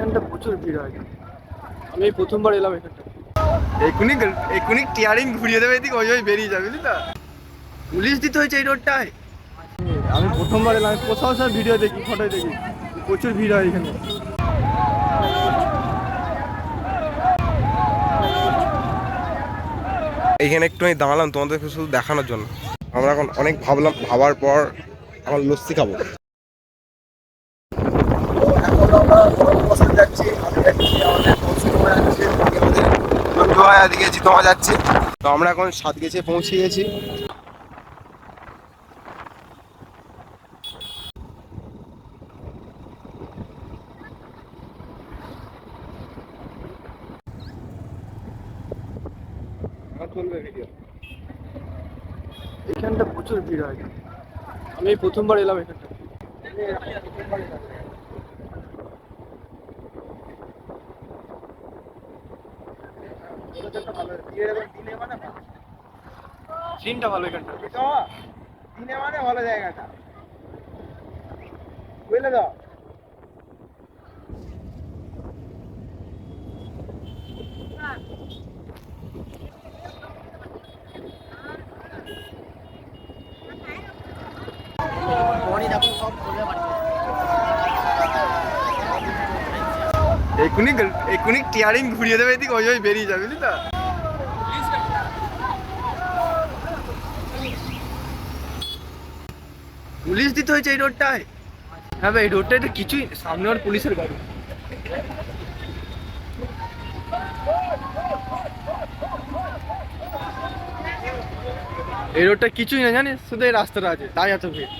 এইখানটা প্রচুর ভিড় হয়। আমি এই প্রথমবার এলাম এখানটা। এক্ষুনি এক্ষুনি টিয়ারিং ঘুরিয়ে দেবে এদিকে ওই ওই বেরিয়ে যাবে বুঝলি তো? পুলিশ দিতে হয়েছে এই রোডটায়। আমি প্রথমবার এলাম কোথাও সব ভিডিও দেখি ফটো দেখি। প্রচুর ভিড় হয় এখানে। এইখানে একটু আমি দাঁড়ালাম তোমাদেরকে শুধু দেখানোর জন্য। আমরা এখন অনেক ভাবলাম ভাবার পর আমার লস্যি খাব। যাচ্ছে। তো আমরা এখন সাত গেছে পৌঁছে গেছি। চলবে ভিডিও এখানটা প্রচুর ভিড় হয়। আমি প্রথমবার এলাম এখানটা। সিনটা ভালো এখানটা। দিনে মানে ভালো জায়গাটা। বুঝলে তো? এক্ষুনি এক্ষুনি টিয়ারিং ঘুরিয়ে দেবে এদিকে, ওই ওই, বেরিয়ে যাবে বুঝলি তো? পুলিশ দিতে হয়েছে এই রোডটায়? হ্যাঁ ভাই, এই রোডটায় তো কিছুই সামনে আর পুলিশের গাড়ি। এই রোডটা কিছুই না, জানিস? শুধু এই রাস্তাটা আছে, তাই এত ভিড়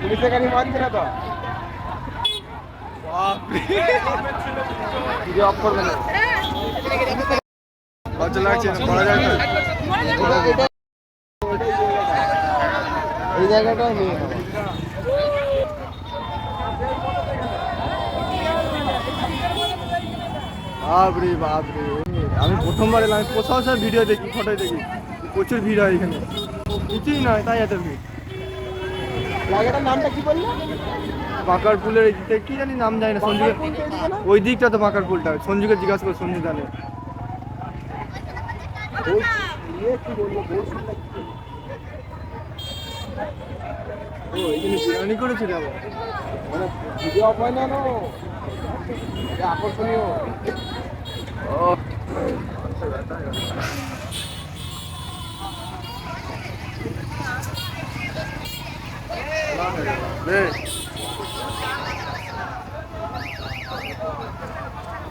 পুলিশের গাড়ি মানছে না তো অফ করবে না লজ্জা লাগছে না যায় এই জায়গাটাও নিয়ে বাপরে বাপরে। আমি প্রথমবার এলাম কোথাও সব ভিডিও দেখি ফটো দেখি। প্রচুর ভিড় হয় এখানে। কিছুই নয় তাই এত ভিড়। জায়গাটার নামটা কি বললি? পাকার পুলের দিকটা কি জানি নাম জানি না সঞ্জুকে ওই দিকটা তো পুলটা সঞ্জুকে জিজ্ঞাসা কর সঞ্জু জানে। বিরিয়ানি করেছিল আবার। মানে আকর্ষণীয়।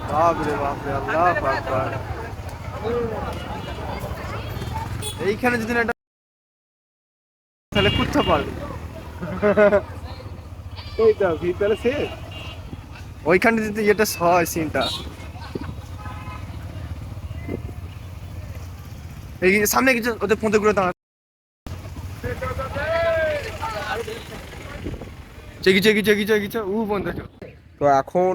বাপরে বাপরে আল্লাহ আকবার এইখানে যদি না তাহলে কুত্তা পারবে ভিড় তাহলে শেষ ওইখানে যদি এটা হয় সিনটা এই সামনে কিছু ওদের পথে ঘুরে দাঁড়া চেকি চেকি চেকি চেকি উ বন্ধ তো এখন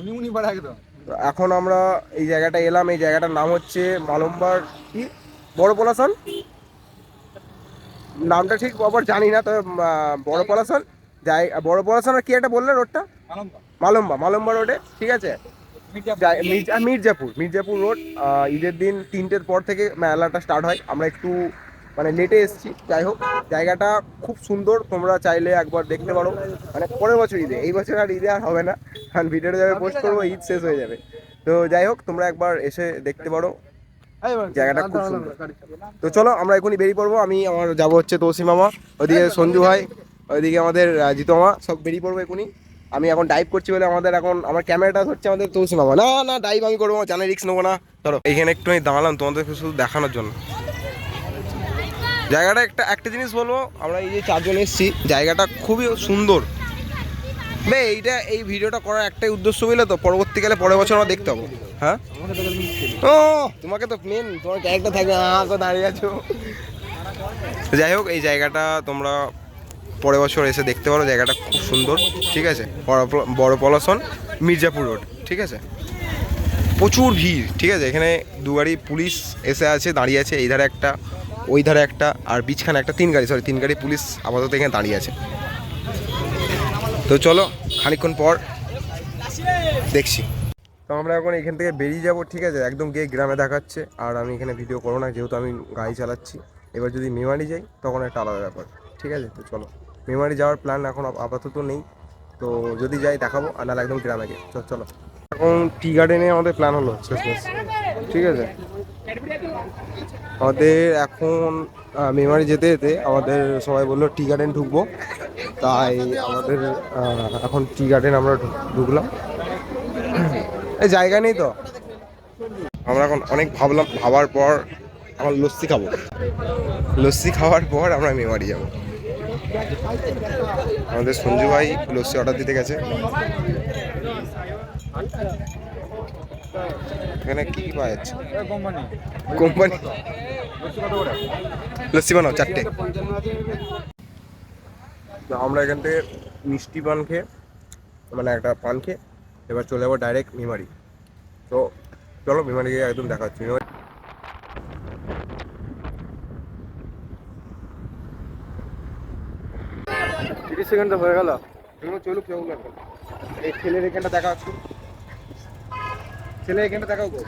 উনি উনি বাড়া একদম। তো এখন আমরা এই জায়গাটা এলাম। এই জায়গাটার নাম হচ্ছে মালম্বার কি? বড় পলাশন? নামটা ঠিক আবার জানি না তবে বড় পলাশন। যাই বড় পলাশন আর কি একটা বললে রোডটা মালম্বা। মালম্বা রোডে ঠিক আছে? মির্জাপুর। মির্জাপুর রোড। ঈদের দিন তিনটের পর থেকে মেলাটা স্টার্ট হয়। আমরা একটু মানে লেটে এসেছি। যাই হোক জায়গাটা খুব সুন্দর। তোমরা চাইলে একবার দেখতে পারো। মানে পরের বছর ঈদে। এই বছর আর ঈদে আর হবে না। কারণ ভিডিওটা যাবে পোস্ট করব ঈদ শেষ হয়ে যাবে। তো যাই হোক তোমরা একবার এসে দেখতে পারো। জায়গাটা খুব সুন্দর। তো চলো আমরা এখনই বেরিয়ে পড়ব। আমি আমার যাব হচ্ছে তৌসি মামা ওইদিকে সঞ্জু ভাই ওইদিকে আমাদের আহ, জিতু মামা সব বেরিয়ে পড়ব এখনই। আমি এখন ডাইভ করছি বলে আমাদের এখন, আমার ক্যামেরাটা হচ্ছে আমাদের তৌসি মামা। না না ডাইভ আমি করব, জানে রিক্স নেব না। ধরো, এইখানে একটু আমি দাঁড়ালাম তোমাদেরকে শুধু দেখানোর জন্য। জায়গাটা একটা একটা জিনিস বলব, আমরা এই যে চারজন এসেছি, জায়গাটা খুবই সুন্দর। বে, এইটা, এই ভিডিওটা করার একটাই উদ্দেশ্য বুঝলে তো, পরবর্তীকালে পরের বছর আমরা দেখতে পাবো। হ্যাঁ? আমাকে ও, তোমাকে তো মেন তোমার ক্যারেক্টার থাকবে আঁকো দাঁড়িয়ে আছো। যাই হোক, এই জায়গাটা তোমরা পরের বছর এসে দেখতে পারো জায়গাটা খুব সুন্দর, ঠিক আছে? বড় পল- বড় পলাশন, মির্জাপুর রোড, ঠিক আছে? প্রচুর ভিড়, ঠিক আছে? এখানে দু গাড়ি পুলিশ এসে আছে, দাঁড়িয়ে আছে, এই ধারে একটা, ওই ধারে একটা, আর বিছখানে একটা তিন গাড়ি সরি তিন গাড়ি পুলিশ আপাতত এখানে দাঁড়িয়ে আছে। তো চলো, খানিকক্ষণ পর দেখছি। তো আমরা এখন এখান থেকে বেরিয়ে যাব, ঠিক আছে? একদম গিয়ে গ্রামে দেখাচ্ছে, আর আমি এখানে ভিডিও করো না, যেহেতু আমি গাড়ি চালাচ্ছি। এবার যদি মেমারি যাই, তখন একটা আলাদা ব্যাপার, ঠিক আছে? তো চলো। মেমারি যাওয়ার প্ল্যান এখন আপাতত নেই। তো যদি যাই দেখাবো, আর নাহলে একদম গ্রামে গিয়ে। চল, চলো। এখন টি গার্ডেনে আমাদের প্ল্যান হলো ঠিক আছে? আমাদের এখন মেমারি যেতে যেতে আমাদের সবাই বলল টি গার্ডেন ঢুকবো। তাই আমাদের এখন টি গার্ডেন আমরা ঢুকলাম। এই জায়গা নেই তো? আমরা এখন অনেক ভাবলাম, ভাবার পর এখন লস্যি খাব। লস্যি খাওয়ার পর আমরা মেমারি যাব। আমাদের সঞ্জু ভাই লস্যি অর্ডার দিতে গেছে। এখানে কি কি পাওয়া যাচ্ছে? কোম্পানি। লস্যি বানাও, চারটে। আমরা এখান থেকে মিষ্টি পান খেয়ে মানে একটা পান খেয়ে, এবার চলে যাব ডাইরেক্ট মেমারি। তো চলো মেমারি গিয়ে একদম দেখা হচ্ছে মেমারি তিরিশ সেকেন্ড তো হয়ে গেল। এগুলো চলুক চলুক এখন এই ছেলের এখানটা দেখা হচ্ছে। ছেলে এখানটা দেখাও গো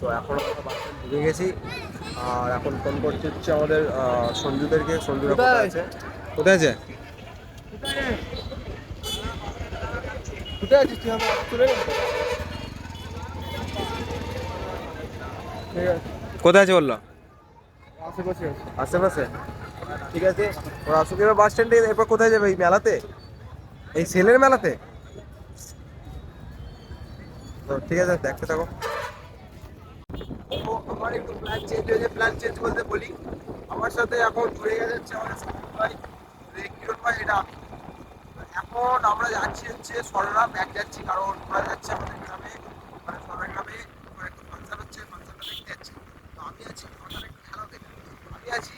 তো এখন আমরা বাস ঢুকে গেছি। আর এখন ফোন করতে হচ্ছে আমাদের সঞ্জুদেরকে। সঞ্জুরা কোথায়? আছে। কোথায় আছে? কোথায় আছিস তুই? আমার চলে গেল। ঠিক আছে। কোথায় আছে বলল? আশেপাশে আশেপাশে? ঠিক আছে। ওরা আসুক এবার বাস স্ট্যান্ডে এরপর কোথায় যাবে এই মেলাতে? এই সেলের মেলাতে? তো ঠিক আছে দেখতে থাকো। আমার একটু প্ল্যান চেঞ্জ হয়েছে প্ল্যান চেঞ্জ বলতে বলি। আমার সাথে এখন জুড়ে গেছে আমার সুমন ভাই কিরণ ভাই এটা এখন আমরা যাচ্ছি হচ্ছে সরলা ব্যাগ যাচ্ছি কারণ ওরা যাচ্ছে আমাদের গ্রামে মানে সরলা গ্রামে ওখানে একটা ফাংশন হচ্ছে ফাংশনটা দেখতে যাচ্ছি তো আমি আছি ওখানে একটা খেলা দেখতে আমি আছি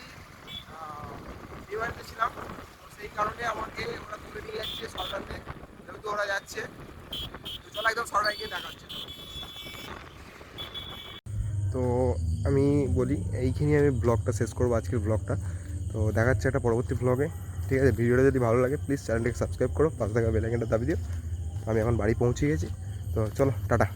বিমানতে ছিলাম তো সেই কারণে আমাকে ওরা তুলে নিয়ে যাচ্ছে সরকারকে যেহেতু ওরা যাচ্ছে তো চলো একদম সরকার গিয়ে দেখা হচ্ছে তো আমি বলি এইখানে আমি ব্লগটা শেষ করব, আজকের ব্লগটা। তো দেখাচ্ছে একটা পরবর্তী ব্লগে। ঠিক আছে, ভিডিওটা যদি ভালো লাগে প্লিজ চ্যানেলটাকে সাবস্ক্রাইব করো, পাশে থাকা বেলাইকেনটা দাবি দিও। আমি এখন বাড়ি পৌঁছে গেছি। তো চলো, টাটা।